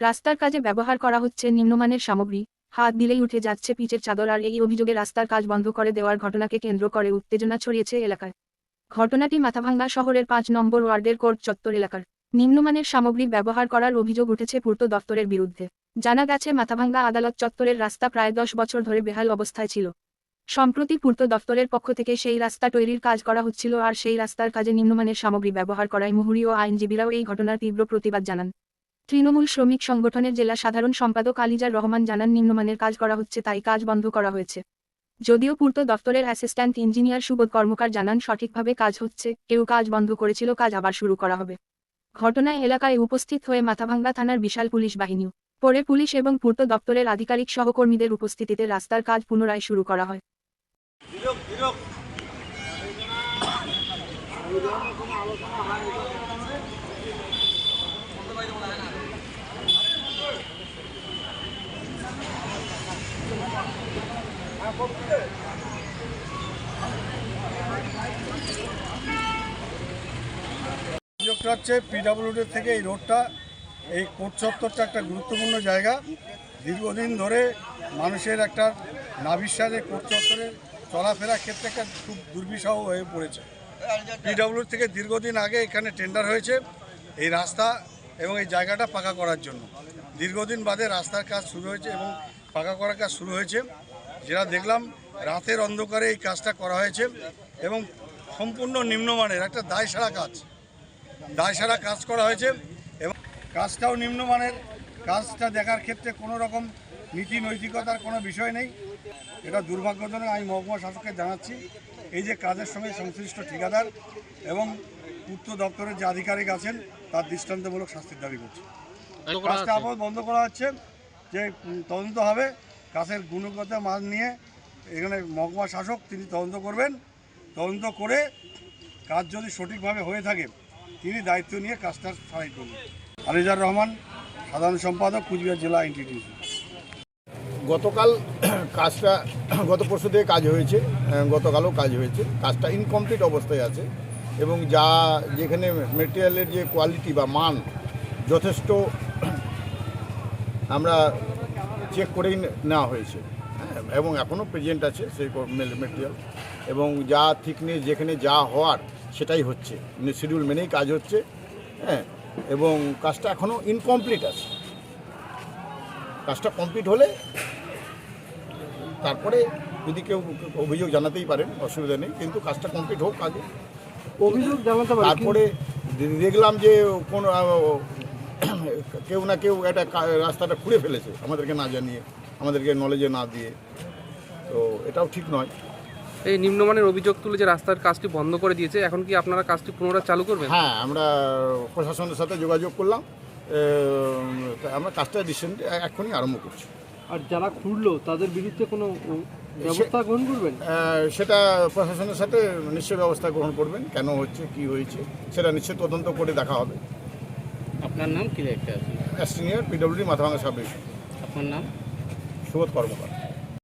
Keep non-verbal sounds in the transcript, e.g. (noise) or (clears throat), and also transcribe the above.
রাস্তার কাজে ব্যবহার করা হচ্ছে নিম্নমানের সামগ্রী। হাত দিলেই উঠে যাচ্ছে পিচের চাদর আর এই অভিযোগে রাস্তার কাজ বন্ধ করে দেওয়ার ঘটনাকে কেন্দ্র করে উত্তেজনা ছড়িয়েছে এলাকায়। ঘটনাটি মাথাভাঙ্গা শহরের পাঁচ নম্বর ওয়ার্ডের কোর্ট চত্বর এলাকার। নিম্নমানের সামগ্রী ব্যবহার করার অভিযোগ উঠেছে পূর্ত দপ্তরের বিরুদ্ধে। জানা গেছে, মাথাভাঙ্গা আদালত চত্বরের রাস্তা প্রায় দশ বছর ধরে বেহাল অবস্থায় ছিল। সম্প্রতি পূর্ত দপ্তরের পক্ষ থেকে সেই রাস্তা তৈরির কাজ করা হচ্ছিল আর সেই রাস্তার কাজে নিম্নমানের সামগ্রী ব্যবহার করায় মুহুরী ও আইনজীবীরাও এই ঘটনার তীব্র প্রতিবাদ জানান। তৃণমূল শ্রমিক সংগঠনের জেলা সাধারণ সম্পাদক আলিজার রহমান জানান, নিম্নমানের কাজ করা হচ্ছে তাই কাজ বন্ধ করা হয়েছে। যদিও পূর্ত দপ্তরের অ্যাসিস্ট্যান্ট ইঞ্জিনিয়ার সুবোধ কর্মকার জানান, সঠিকভাবে কাজ হচ্ছে, কেউ কাজ বন্ধ করেছিল, কাজ আবার শুরু করা হবে। ঘটনায় এলাকায় উপস্থিত হয়ে মাথাভাঙ্গা থানার বিশাল পুলিশ বাহিনীও পরে পুলিশ এবং পূর্ত দপ্তরের আধিকারিক সহকর্মীদের উপস্থিতিতে রাস্তার কাজ পুনরায় শুরু করা হয়। অভিযোগটা হচ্ছে পিডাব্লিউডি থেকে এই রোডটা, এই কোর্ট চত্বরটা একটা গুরুত্বপূর্ণ জায়গা। দীর্ঘদিন ধরে মানুষের একটা নাবিশ্বাসে কোর্ট চত্বরে চলাফেরার ক্ষেত্রে একটা খুব দুর্বিষহ হয়ে পড়েছে। পিডাব্লিউ থেকে দীর্ঘদিন আগে এখানে টেন্ডার হয়েছে। এই রাস্তা এবং এই জায়গাটা পাকা করার জন্য। দীর্ঘদিন বাদে রাস্তার কাজ শুরু হয়েছে এবং পাকা করার কাজ শুরু হয়েছে। যেটা দেখলাম, রাতের অন্ধকারে এই কাজটা করা হয়েছে এবং সম্পূর্ণ নিম্নমানের, একটা দায় সারা কাজ। দায় সারা কাজ করা হয়েছে এবং কাজটাও নিম্নমানের। কাজটা দেখার ক্ষেত্রে কোনো রকম নীতি নৈতিকতার কোনো বিষয় নেই। এটা দুর্ভাগ্যজনক, আমি মহকুমা শাসককে জানাচ্ছি। এই যে কাজের সঙ্গে সংশ্লিষ্ট ঠিকাদার এবং পূর্ত দপ্তরের যে আধিকারিক আছেন তার দৃষ্টান্তমূলক শাস্তির দাবি করছে। কাজটা আপাতত বন্ধ করা হচ্ছে যে তদন্ত হবে কাজের গুণগত মান নিয়ে এখানে মহকুমা শাসক তিনি তদন্ত করবেন। তদন্ত করে কাজ যদি সঠিকভাবে হয়ে থাকে তিনি দায়িত্ব নিয়ে কাজটা সারাই করবেন আলিজার রহমান সাধারণ সম্পাদক কুচবিহার জেলা এনটিটিউসি গতকাল (clears throat) কাজটা (clears throat) গত পরশু থেকে কাজ হয়েছে গতকালও কাজ হয়েছে। কাজটা ইনকমপ্লিট অবস্থায় আছে এবং যা যেখানে মেটেরিয়ালের যে কোয়ালিটি বা মান যথেষ্ট (clears throat) আমরা চেক করেই নেওয়া হয়েছে। হ্যাঁ, এবং এখনও প্রেজেন্ট আছে সেই মেটেরিয়াল এবং যা থিকনেস যেখানে যা হওয়ার সেটাই হচ্ছে। শিডিউল মেনেই কাজ হচ্ছে। হ্যাঁ এবং কাজটা এখনও ইনকমপ্লিট আছে। কাজটা কমপ্লিট হলে তারপরে যদি কেউ অভিযোগ জানাতেই পারেন অসুবিধা নেই কিন্তু কাজটা কমপ্লিট হোক আগে। অভিযোগ জানাতে পারে তারপরে দেখলাম যে কোন কেউ না কেউ একটা রাস্তাটা খুঁড়ে ফেলেছে আমাদেরকে না জানিয়ে আমাদেরকে নলেজে না দিয়ে। তো এটাও ঠিক নয়। এই নিম্নমানের অভিযোগ তুলে যে রাস্তার কাজটি বন্ধ করে দিয়েছে এখন কি আপনারা কাজটি পুনরায় চালু করবেন? হ্যাঁ আমরা প্রশাসনের সাথে যোগাযোগ করলাম। আমরা কাজটা রিসেন্ট এখনই আরম্ভ করছি। আর যারা খুঁড়লো তাদের বিরুদ্ধে কোনো ব্যবস্থা গ্রহণ করবেন? সেটা প্রশাসনের সাথে নিশ্চয় ব্যবস্থা গ্রহণ করবেন। কেন হচ্ছে কি হয়েছে সেটা নিশ্চয় তদন্ত করে দেখা হবে। আপনার নাম কি একটা assistant engineer PWD Mathabhanga sub division. আপনার নাম? সুবোধ কর্মকার।